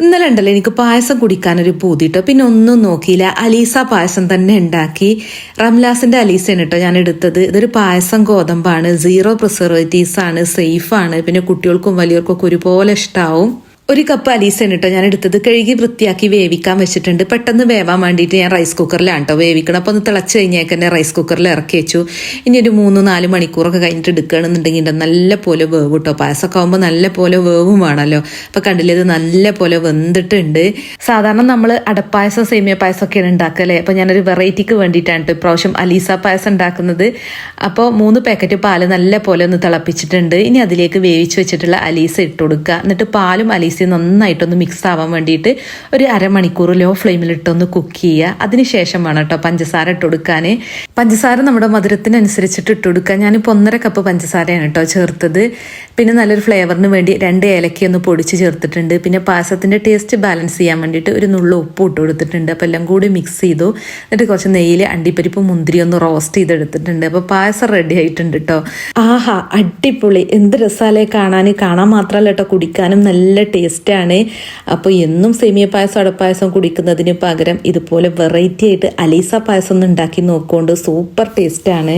ഇന്നലെ ഉണ്ടല്ലോ എനിക്ക് പായസം കുടിക്കാനൊരു പൂതിട്ടോ പിന്നെ ഒന്നും നോക്കിയില്ല. അലീസ പായസം തന്നെ ഉണ്ടാക്കി. റംലാസിന്റെ അലീസയാണ് കേട്ടോ ഞാൻ എടുത്തത്. ഇതൊരു പായസം ഗോതമ്പാണ്. സീറോ പ്രിസർവേറ്റീവ്സ് ആണ്. സേഫ് ആണ്. പിന്നെ കുട്ടികൾക്കും വലിയവർക്കും ഒക്കെ ഒരുപോലെ ഇഷ്ടാവും. ഒരു കപ്പ് അലീസാണ് കേട്ടോ ഞാൻ എടുത്തത്. കഴുകി വൃത്തിയാക്കി വേവിക്കാൻ വെച്ചിട്ടുണ്ട്. പെട്ടെന്ന് വേവാൻ വേണ്ടിയിട്ട് ഞാൻ റൈസ് കുക്കറിലാണ് കേട്ടോ വേവിക്കണം അപ്പോൾ ഒന്ന് തിളച്ച് കഴിഞ്ഞേക്ക് തന്നെ റൈസ് കുക്കറിൽ ഇറക്കി വെച്ചു. ഇനി ഒരു മൂന്ന് നാല് മണിക്കൂറൊക്കെ കഴിഞ്ഞിട്ട് എടുക്കുകയാണെന്നുണ്ടെങ്കിൽ നല്ല പോലെ വേവ് കേട്ടോ പായസമൊക്കെ ആകുമ്പോൾ നല്ല പോലെ വേവും വേണമല്ലോ അപ്പോൾ കണ്ടില്ലേ ഇത് നല്ല പോലെ വെന്തിട്ടുണ്ട്. സാധാരണ നമ്മൾ അടപ്പായസം സേമിയ പായസം ഒക്കെയാണ് ഉണ്ടാക്കല്ലേ അപ്പോൾ ഞാനൊരു വെറൈറ്റിക്ക് വേണ്ടിയിട്ടാണ് കേട്ടോ ഇപ്രാവശ്യം അലീസ പായസം ഉണ്ടാക്കുന്നത്. അപ്പോൾ മൂന്ന് പാക്കറ്റ് പാൽ നല്ല പോലെ ഒന്ന് തിളപ്പിച്ചിട്ടുണ്ട്. ഇനി അതിലേക്ക് വേവിച്ച് വെച്ചിട്ടുള്ള അലീസ ഇട്ട് കൊടുക്കുക. എന്നിട്ട് പാലും അലീസയും നന്നായിട്ടൊന്ന് മിക്സ് ആവാൻ വേണ്ടിയിട്ട് ഒരു അരമണിക്കൂർ ലോ ഫ്ലെയിമിൽ ഇട്ടൊന്ന് കുക്ക് ചെയ്യുക. അതിനുശേഷം വേണം കേട്ടോ പഞ്ചസാര ഇട്ട് കൊടുക്കാൻ പഞ്ചസാര നമ്മുടെ മധുരത്തിനനുസരിച്ചിട്ട് ഇട്ട് കൊടുക്കുക. ഞാനിപ്പോൾ ഒന്നര കപ്പ് പഞ്ചസാരയാണ് കേട്ടോ ചേർത്തത്. പിന്നെ നല്ലൊരു ഫ്ലേവറിന് വേണ്ടി രണ്ട് ഏലക്കയൊന്ന് പൊടിച്ച് ചേർത്തിട്ടുണ്ട്. പിന്നെ പായസത്തിന്റെ ടേസ്റ്റ് ബാലൻസ് ചെയ്യാൻ വേണ്ടിയിട്ട് ഒരു നുള്ള ഉപ്പ് ഇട്ട് കൊടുത്തിട്ടുണ്ട്. അപ്പോൾ എല്ലാം കൂടി മിക്സ് ചെയ്തു. എന്നിട്ട് കുറച്ച് നെയ്യിൽ അണ്ടിപ്പരിപ്പ് മുന്തിരി ഒന്ന് റോസ്റ്റ് ചെയ്തെടുത്തിട്ടുണ്ട്. അപ്പോൾ പായസം റെഡി ആയിട്ടുണ്ട് കേട്ടോ ആഹാ അടിപൊളി. എന്ത് രസാലേ കാണാൻ കാണാൻ മാത്രമല്ല കേട്ടോ കുടിക്കാനും. നല്ല ടേസ്റ്റാണ് അപ്പോൾ എന്നും സേമിയ പായസം അടപ്പായസം കുടിക്കുന്നതിന് പകരം ഇതുപോലെ വെറൈറ്റി ആയിട്ട് അലീസ പായസം ഒന്ന് ഉണ്ടാക്കി നോക്കുകൊണ്ട് സൂപ്പർ ടേസ്റ്റാണ്